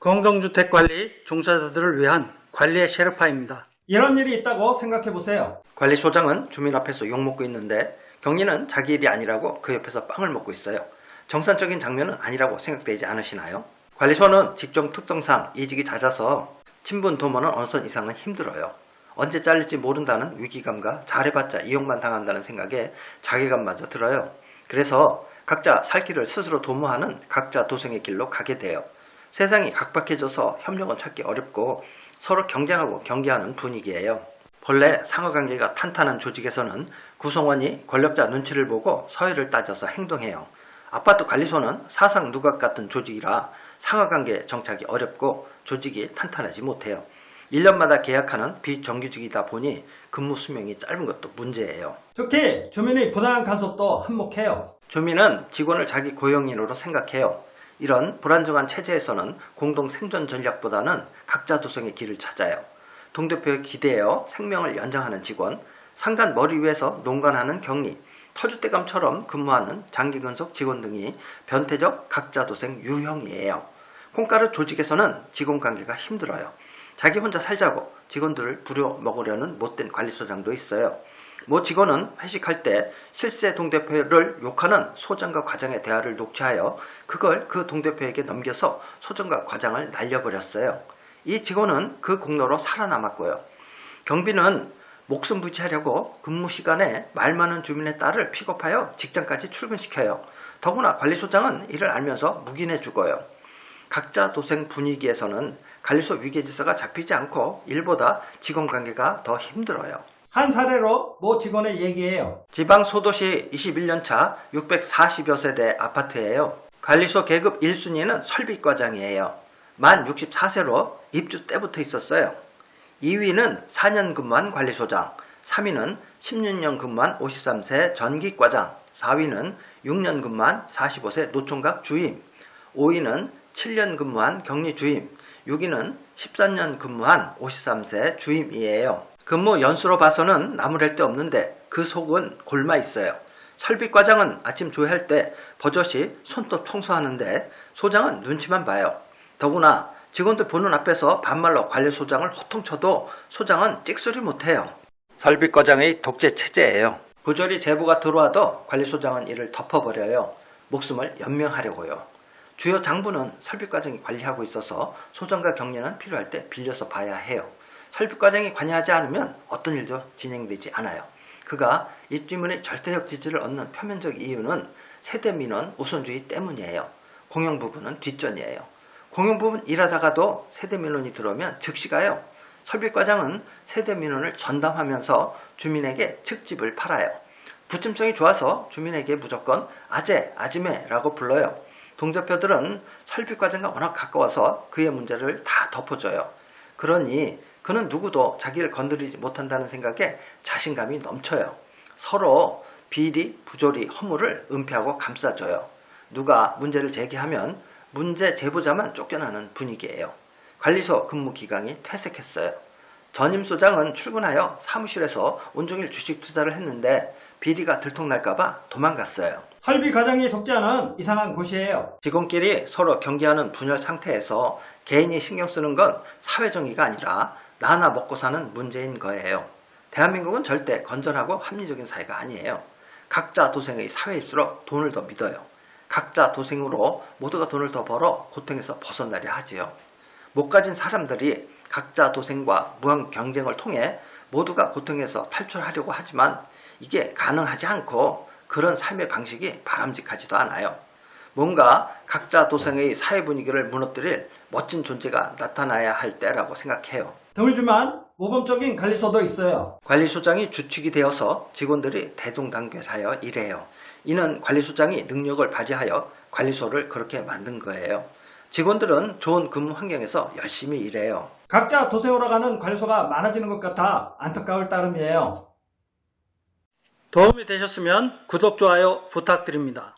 공동주택관리 종사자들을 위한 관리의 셰르파입니다. 이런 일이 있다고 생각해 보세요. 관리소장은 주민 앞에서 욕 먹고 있는데 경리는 자기 일이 아니라고 그 옆에서 빵을 먹고 있어요. 정상적인 장면은 아니라고 생각되지 않으시나요? 관리소는 직종 특성상 이직이 잦아서 친분 도모는 어느 선 이상은 힘들어요. 언제 잘릴지 모른다는 위기감과 잘해봤자 이용만 당한다는 생각에 자괴감마저 들어요. 그래서 각자 살 길을 스스로 도모하는 각자 도생의 길로 가게 돼요. 세상이 각박해져서 협력은 찾기 어렵고 서로 경쟁하고 경계하는 분위기예요. 본래 상하관계가 탄탄한 조직에서는 구성원이 권력자 눈치를 보고 서열을 따져서 행동해요. 아파트 관리소는 사상 누각 같은 조직이라 상하관계 정착이 어렵고 조직이 탄탄하지 못해요. 1년마다 계약하는 비정규직이다 보니 근무 수명이 짧은 것도 문제예요. 특히 주민의 부당한 간섭도 한몫해요. 주민은 직원을 자기 고용인으로 생각해요. 이런 불안정한 체제에서는 공동 생존 전략보다는 각자 도생의 길을 찾아요. 동대표에 기대어 생명을 연장하는 직원, 상간 머리 위에서 농간하는 격리, 터줏대감처럼 근무하는 장기 근속 직원 등이 변태적 각자 도생 유형이에요. 콩가루 조직에서는 직원 관계가 힘들어요. 자기 혼자 살자고 직원들을 부려 먹으려는 못된 관리소장도 있어요. 모 직원은 회식할 때 실세 동대표를 욕하는 소장과 과장의 대화를 녹취하여 그걸 그 동대표에게 넘겨서 소장과 과장을 날려버렸어요. 이 직원은 그 공로로 살아남았고요. 경비는 목숨 부지하려고 근무 시간에 말 많은 주민의 딸을 픽업하여 직장까지 출근시켜요. 더구나 관리소장은 이를 알면서 묵인해 죽어요. 각자 도생 분위기에서는 관리소 위계질서가 잡히지 않고 일보다 직원 관계가 더 힘들어요. 한 사례로 모 직원의 얘기예요. 지방 소도시 21년차 640여 세대 아파트예요. 관리소 계급 1순위는 설비과장이에요. 만 64세로 입주 때부터 있었어요. 2위는 4년 근무한 관리소장, 3위는 16년 근무한 53세 전기과장, 4위는 6년 근무한 45세 노총각 주임, 5위는 7년 근무한 격리 주임, 6위는 13년 근무한 53세 주임이에요. 근무 연수로 봐서는 나무랄 데 없는데 그 속은 골마 있어요. 설비과장은 아침 조회할 때 버젓이 손톱 청소하는데 소장은 눈치만 봐요. 더구나 직원들 보는 앞에서 반말로 관리 소장을 호통쳐도 소장은 찍소리 못해요. 설비과장의 독재 체제예요. 부조리 제보가 들어와도 관리 소장은 이를 덮어버려요. 목숨을 연명하려고요. 주요 장부는 설비과장이 관리하고 있어서 소장과 격려는 필요할 때 빌려서 봐야 해요. 설비과장이 관여하지 않으면 어떤 일도 진행되지 않아요. 그가 입주민의 절대적 지지를 얻는 표면적 이유는 세대 민원 우선주의 때문이에요. 공용 부분은 뒷전이에요. 공용 부분 일하다가도 세대 민원이 들어오면 즉시 가요. 설비 과장은 세대 민원을 전담하면서 주민에게 측집을 팔아요. 부침성이 좋아서 주민에게 무조건 아재, 아지매라고 불러요. 동대표들은 설비 과장과 워낙 가까워서 그의 문제를 다 덮어줘요. 그러니 그는 누구도 자기를 건드리지 못한다는 생각에 자신감이 넘쳐요. 서로 비리, 부조리, 허물을 은폐하고 감싸줘요. 누가 문제를 제기하면 문제 제보자만 쫓겨나는 분위기예요. 관리소 근무 기간이 퇴색했어요. 전임 소장은 출근하여 사무실에서 온종일 주식 투자를 했는데 비리가 들통날까봐 도망갔어요. 설비 과장이 독재하는 이상한 곳이에요. 직원끼리 서로 경계하는 분열 상태에서 개인이 신경 쓰는 건 사회정의가 아니라 나나 먹고 사는 문제인 거예요. 대한민국은 절대 건전하고 합리적인 사회가 아니에요. 각자 도생의 사회일수록 돈을 더 믿어요. 각자 도생으로 모두가 돈을 더 벌어 고통에서 벗어나려 하지요. 못 가진 사람들이 각자 도생과 무한 경쟁을 통해 모두가 고통에서 탈출하려고 하지만 이게 가능하지 않고 그런 삶의 방식이 바람직하지도 않아요. 뭔가 각자 도생의 사회 분위기를 무너뜨릴 멋진 존재가 나타나야 할 때라고 생각해요. 드물지만 모범적인 관리소도 있어요. 관리소장이 주축이 되어서 직원들이 대동단결하여 일해요. 이는 관리소장이 능력을 발휘하여 관리소를 그렇게 만든 거예요. 직원들은 좋은 근무 환경에서 열심히 일해요. 각자 도세오라 가는 관리소가 많아지는 것 같아 안타까울 따름이에요. 도움이 되셨으면 구독, 좋아요 부탁드립니다.